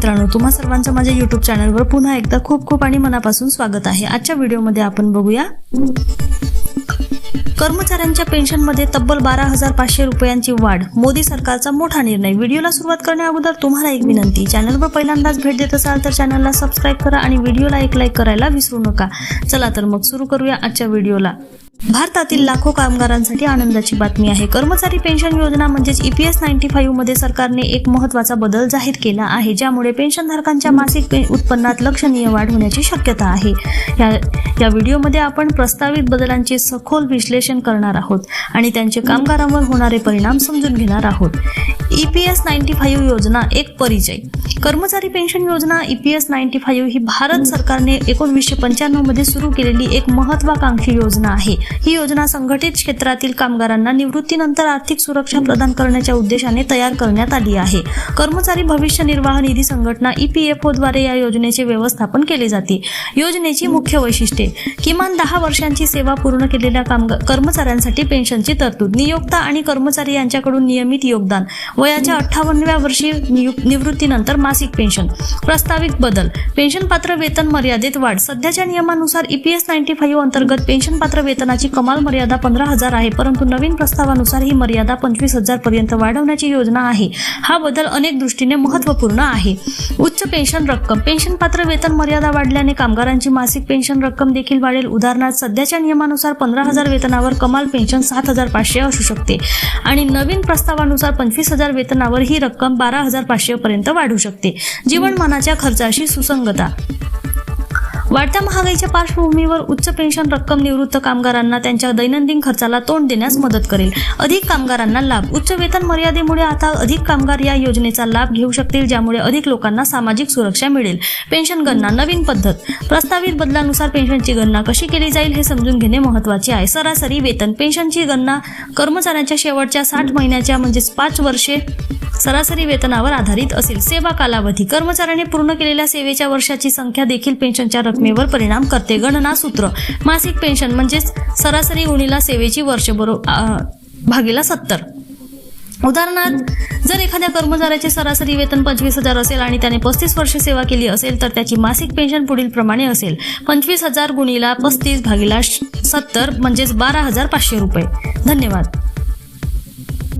मित्रांनो तुम्हा सर्वांचं माझ्या युट्यूब चॅनलवर पुन्हा एकदा खूप खूप आणि मनापासून स्वागत आहे. आजच्या व्हिडिओमध्ये आपण बघूया कर्मचाऱ्यांच्या पेन्शनमध्ये तब्बल बारा हजार पाचशे रुपयांची वाढ मोदी सरकारचा मोठा निर्णय. व्हिडिओला सुरुवात करण्या अगोदर तुम्हाला एक विनंती चॅनलवर पहिल्यांदाच भेट देत असाल तर चॅनलला सबस्क्राईब करा आणि व्हिडिओला एक लाईक करायला विसरू नका. चला तर मग सुरू करूया आजच्या व्हिडिओला. भारतातील लाखो कामगारांसाठी आनंदाची बातमी आहे. कर्मचारी पेन्शन योजना म्हणजेच ईपीएस नाईन्टी फाईव्हमध्ये सरकारने एक महत्त्वाचा बदल जाहीर केला आहे ज्यामुळे पेन्शनधारकांच्या मासिक पे- उत्पन्नात लक्षणीय वाढ होण्याची शक्यता आहे. या या व्हिडिओमध्ये आपण प्रस्तावित बदलांचे सखोल विश्लेषण करणार आहोत आणि त्यांचे कामगारांवर होणारे परिणाम समजून घेणार आहोत. ईपीएस नाईन्टी फाईव्ह योजना एक परिचय. कर्मचारी पेन्शन योजना ईपीएस नाईन्टी फाईव्ह ही भारत सरकारने एकोणवीसशे पंच्याण्णवमध्ये सुरू केलेली एक महत्वाकांक्षी योजना आहे. ही योजना संघटित क्षेत्रातील कामगारांना निवृत्तीनंतर आर्थिक सुरक्षा प्रदान करण्याच्या उद्देशाने तयार करण्यात आली आहे. कर्मचारी भविष्य निर्वाह निधी संघटना ईपीएफओ द्वारे या योजनेचे व्यवस्थापन केले जाते. योजनेची मुख्य वैशिष्ट्ये. किमान दहा वर्षांची सेवा पूर्ण केलेल्या कामगार कर्मचाऱ्यांसाठी पेन्शनची तरतूद नियोक्ता आणि कर्मचारी यांच्याकडून नियमित योगदान वयाच्या अठ्ठावन्नव्या वर्षी निवृत्तीनंतर मासिक पेन्शन. प्रस्तावित बदल. पेन्शन पात्र वेतन मर्यादेत वाढ. सध्याच्या नियमानुसार ईपीएस नाईन्टी फाईव्ह अंतर्गत पेन्शन पात्र वेतनाची कमाल मर्यादा पंधरा हजार आहे परंतु नवीन प्रस्तावानुसार ही मर्यादा पंचवीस हजार पर्यंत वाढवण्याची योजना आहे. हा बदल अनेक दृष्टीने महत्त्वपूर्ण आहे. उच्च पेन्शन रक्कम. पेन्शन पात्र वेतन मर्यादा वाढल्याने कामगारांची मासिक पेन्शन रक्कम देखील वाढेल. उदाहरणार्थ सध्याच्या नियमानुसार पंधरा हजार वेतनावर कमाल पेन्शन सात हजार पाचशे असू शकते. आणि नवीन प्रस्तावानुसार पंचवीस हजार वेतनावर ही रक्कम बारा हजार पाचशे पर्यंत वाढू शकते. जीवनमानाच्या खर्चाशी सुसंगता. वाढत्या महागाईच्या पार्श्वभूमीवर उच्च पेन्शन रक्कम निवृत्त कामगारांना त्यांच्या दैनंदिन खर्चाला तोंड देण्यास मदत करेल. अधिक कामगारांना लाभ. उच्च वेतन मर्यादेमुळे आता अधिक कामगार या योजनेचा लाभ घेऊ शकतील ज्यामुळे अधिक लोकांना सामाजिक सुरक्षा मिळेल. पेन्शन गणना नवीन पद्धत. प्रस्तावित बदलानुसार पेन्शनची गणना कशी केली जाईल हे समजून घेणे महत्त्वाचे आहे. सरासरी वेतन पेन्शनची गणना कर्मचाऱ्यांच्या शेवटच्या साठ महिन्याच्या म्हणजेच पाच वर्षे सरासरी वेतनावर आधारित असेल. सेवा कालावधी. कर्मचाऱ्याने पूर्ण केलेल्या सेवेच्या वर्षाची संख्या देखील पेन्शनच्या रकमेवर परिणाम करते. गणना सूत्र. मासिक पेन्शन म्हणजेच सरासरी गुणीला सेवेची वर्ष बरो भागीला सत्तर. उदाहरणार्थ जर एखाद्या कर्मचाऱ्याचे सरासरी वेतन पंचवीस हजार असेल आणि त्याने पस्तीस वर्ष सेवा केली असेल तर त्याची मासिक पेन्शन पुढील प्रमाणे असेल. पंचवीस हजार गुणीला पस्तीस भागीला सत्तर म्हणजेच बारा हजार पाचशे रुपये. धन्यवाद.